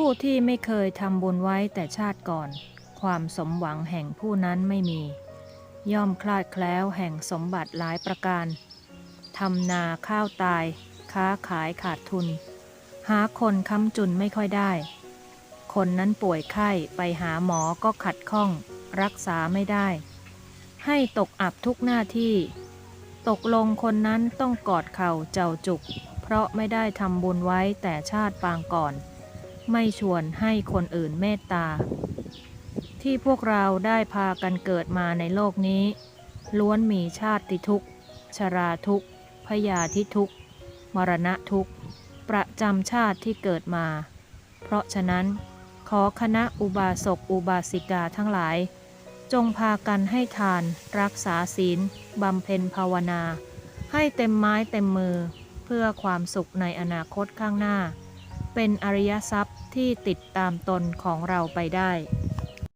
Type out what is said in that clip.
ผู้ที่ไม่เคยทำบุญไว้แต่ชาติก่อน ความสมหวังแห่งผู้นั้นไม่มี ย่อมคลาดแคล้วแห่งสมบัติหลายประการทำนาข้าวตาย ค้าขายขาดทุน หาคนค้ำจุนไม่ค่อยได้ คนนั้นป่วยไข้ไปหาหมอก็ขัดข้อง รักษาไม่ได้ ให้ตกอับทุกหน้าที่ ตกลงคนนั้นต้องกอดเข่าเจ้าจุก เพราะไม่ได้ทำบุญไว้แต่ชาติปางก่อน ไม่ชวนให้คนอื่นเมตตา ที่พวกเราได้พากันเกิดมาในโลกนี้ ล้วนมีชาติทุกข์ ชราทุกข์ พยาธิทุกข์ มรณะทุกข์ ประจำชาติที่เกิดมา เพราะฉะนั้น ขอคณะอุบาสกอุบาสิกาทั้งหลาย จงพากันให้ทาน รักษาศีลบำเพ็ญภาวนา ให้เต็มไม้เต็มมือเพื่อความสุขในอนาคตข้างหน้า เป็นอริยทรัพย์ที่ติดตามตนของเราไปได้